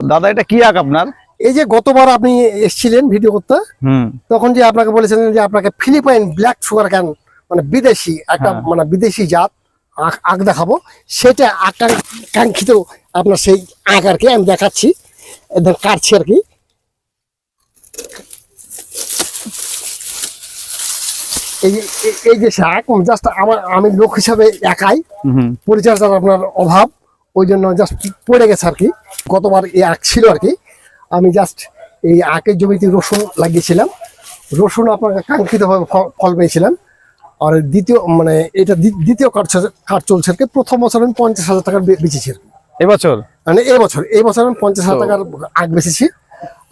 দাদা এটা কি আঁক আপনার? এই যে গতবার আপনি এসেছিলেন ভিডিও করতে হুম। তখন যে আপনাকে বলেছিলেন যে আপনাকে ফিলিপাইন ব্ল্যাক সুগার ক্যান মানে বিদেশি একটা হ্যাঁ। মানে বিদেশি জাত আঁক দেখাবো। সেটা আকাঙ্ক্ষিত আপনার সেই আখ আর কি আমি দেখাচ্ছি। একদম কাটছি আর কি। এই যে এই- যে শাক জাস্ট আমার আমি লোক হিসাবে একাই। পরিচর্যার আপনার অভাব। ওই জন্য জাস্ট পড়ে গেছে আর কি। গতবার এই আখ ছিল আর কি। আমি জাস্ট এই আখের জমিতে রসুন লাগিয়েছিলাম। রসুন আপনার কাঙ্ক্ষিতভাবে ফল পেয়েছিলাম আর দ্বিতীয় মানে এটা দ্বিতীয় কাঠ কাঠ চলছে আর কি। প্রথম বছর আমি পঞ্চাশ হাজার টাকার বেচেছি আর এবছর? মানে এই বছর এই বছর আমি পঞ্চাশ হাজার টাকার আখ বেচেছি।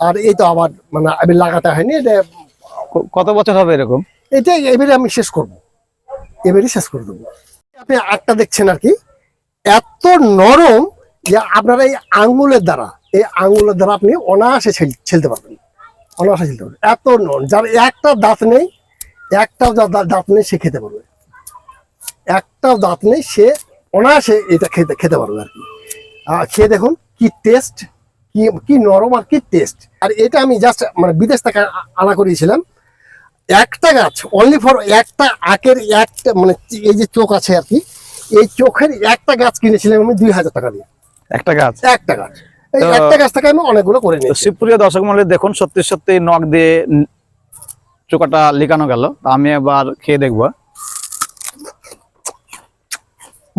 আর এই তো আবার মানে আমি লাগাতে হয়নি এটা কত বছর হবে এরকম? এটা এবারে আমি শেষ করব। এবারে শেষ করে দেবো। আপনি আটটা দেখছেন আর কি। এত নরম যে আপনার এই আঙ্গুলের দ্বারা, এই আঙ্গুলের দ্বারা আপনি অনায়াসে ছেল- ছেলতে পারবেন। অনায়াসে ছেলতে পারবেন। এত নরম। যার একটা দাঁত নেই একটাও দাঁত নেই সে খেতে পারবে। একটাও দাঁত নেই সে অনায়াসে এটা খেতে খেতে পারবে আর কি। খেয়ে দেখুন কি টেস্ট কি কি নরম আর কি টেস্ট আর এটা আমি জাস্ট মানে বিদেশ থেকে আনা করিয়েছিলাম একটা গাছ অনলি ফর একটা আখের একটা মানে এই যে চোখ আছে আর কি এই চোখের একটা গাছ কিনেছিলাম আমি দুই হাজার টাকা দিয়ে। একটা গাছ? একটা গাছ। এই একটা গাছ থেকে আমি অনেকগুলো করে তো নিয়েছি দর্শক মন্ডলী দেখুন সত্যি সত্যি নখ দিয়ে গেল। আমি এবার খেয়ে দেখব।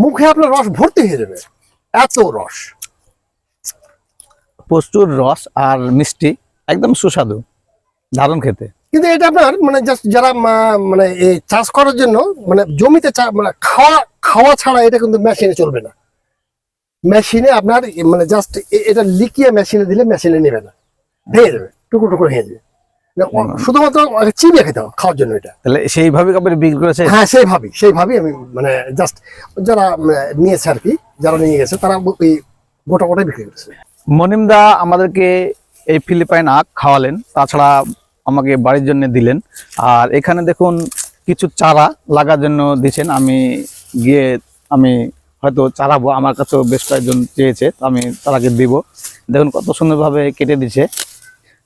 মুখে আপনার রস ভর্তি হয়ে যাবে। এত রস। প্রচুর রস আর মিষ্টি একদম সুস্বাদু। দারুণ খেতে। কিন্তু এটা আপনার মানে জাস্ট যারা মানে এই চাষ করার জন্য মানে জমিতে চা- মানে খাওয়া খাওয়া ছাড়া এটা কিন্তু মেশিনে চলবে না। মেশিনে আপনার মানে জাস্ট এটা লিকিয়ে মেশিনে দিলে মেশিনে নেবে না। ভেঙে যাবে টুকরো টুকরো ভেঙে যাবে শুধুমাত্র ওকে চিবিয়ে খেতে হবে খাওয়ার জন্য এটা। তাহলে সেইভাবে আপনি বিক্রি করেছে হ্যাঁ সেইভাবেই সেইভাবেই আমি মানে জাস্ট যারা নিয়েছে আর কি যারা নিয়ে গেছে তারা এই গোটা গোটাই বিক্রি করেছে। মনিমদা আমাদেরকে এই ফিলিপাইন আখ খাওয়ালেন তাছাড়া আমাকে বাড়ির জন্য দিলেন। আর এখানে দেখুন কিছু চারা লাগার জন্য দিয়েছেন আমি গিয়ে আমি হয়তো চারাবো আমার কাছেও বেশ কয়েকজন চেয়েছে তো আমি তারাকে দিব। দেখুন কত সুন্দরভাবে কেটে দিছে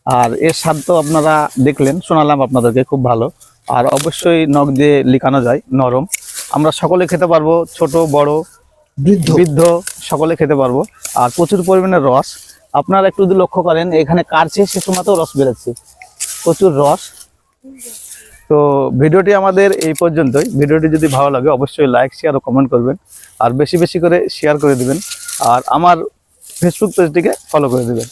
আর এর স্বাদ তো আপনারা দেখলেন শোনালাম আপনাদেরকে খুব ভালো। আর অবশ্যই নখ দিয়ে লিখানো যায় নরম। আমরা সকলে খেতে পারব ছোট বড় বৃদ্ধ। বৃদ্ধ সকলে খেতে পারব। আর প্রচুর পরিমাণে রস। আপনারা একটু যদি লক্ষ্য করেন এখানে কাটছে সে সময়তেও রস বেরোচ্ছে। প্রচুর রস। তো ভিডিওটি আমাদের এই পর্যন্তই। ভিডিওটি যদি ভালো লাগে, অবশ্যই লাইক শেয়ার ও কমেন্ট করবেন। আর বেশি বেশি করে শেয়ার করে দিবেন। আর আমার ফেসবুক পেজটিকে ফলো করে দিবেন।